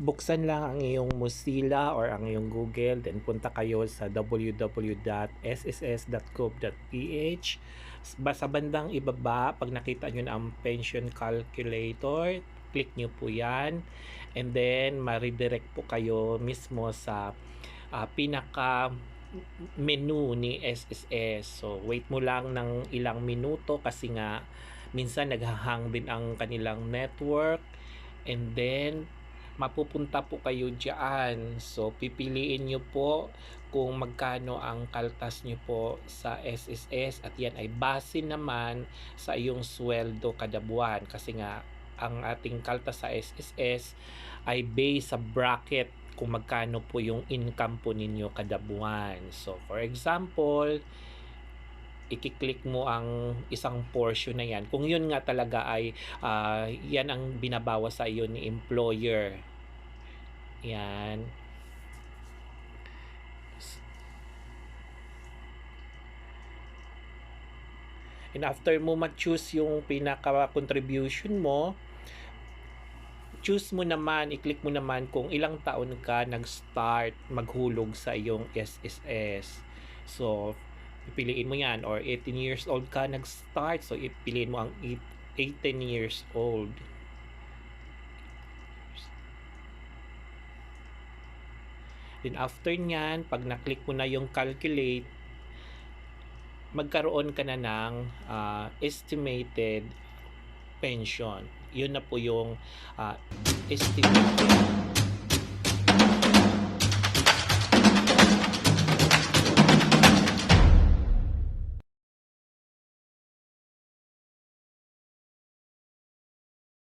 buksan lang ang iyong Mozilla or ang iyong Google, then punta kayo sa www.sss.gov.ph. Sa bandang ibaba, pag nakita nyo na ang pension calculator, click nyo po yan. And then, ma-redirect po kayo mismo sa ah, pinaka menu ni SSS. So, wait mo lang ng ilang minuto kasi nga minsan naghahang din ang kanilang network. And then, mapupunta po kayo dyan. So, pipiliin nyo po kung magkano ang kaltas nyo po sa SSS at yan ay base naman sa iyong sweldo kada buwan kasi nga ang ating kaltas sa SSS ay based sa bracket kung magkano po yung income po ninyo kada buwan. So, for example, ikiklik mo ang isang portion na yan. Kung yun nga talaga ay ah, yan ang binabawas sa iyo ni employer. Yan. And after mo ma-choose yung pinaka-contribution mo, choose mo naman, i-click mo naman kung ilang taon ka nag-start maghulog sa iyong SSS. So, pipiliin mo yan. Or 18 years old ka nag-start, so ipiliin mo ang eight- 18 years old. Then after nyan, pag na-click mo na yung calculate, magkaroon ka na ng ah, estimated pension. Yun na po yung ah, estimated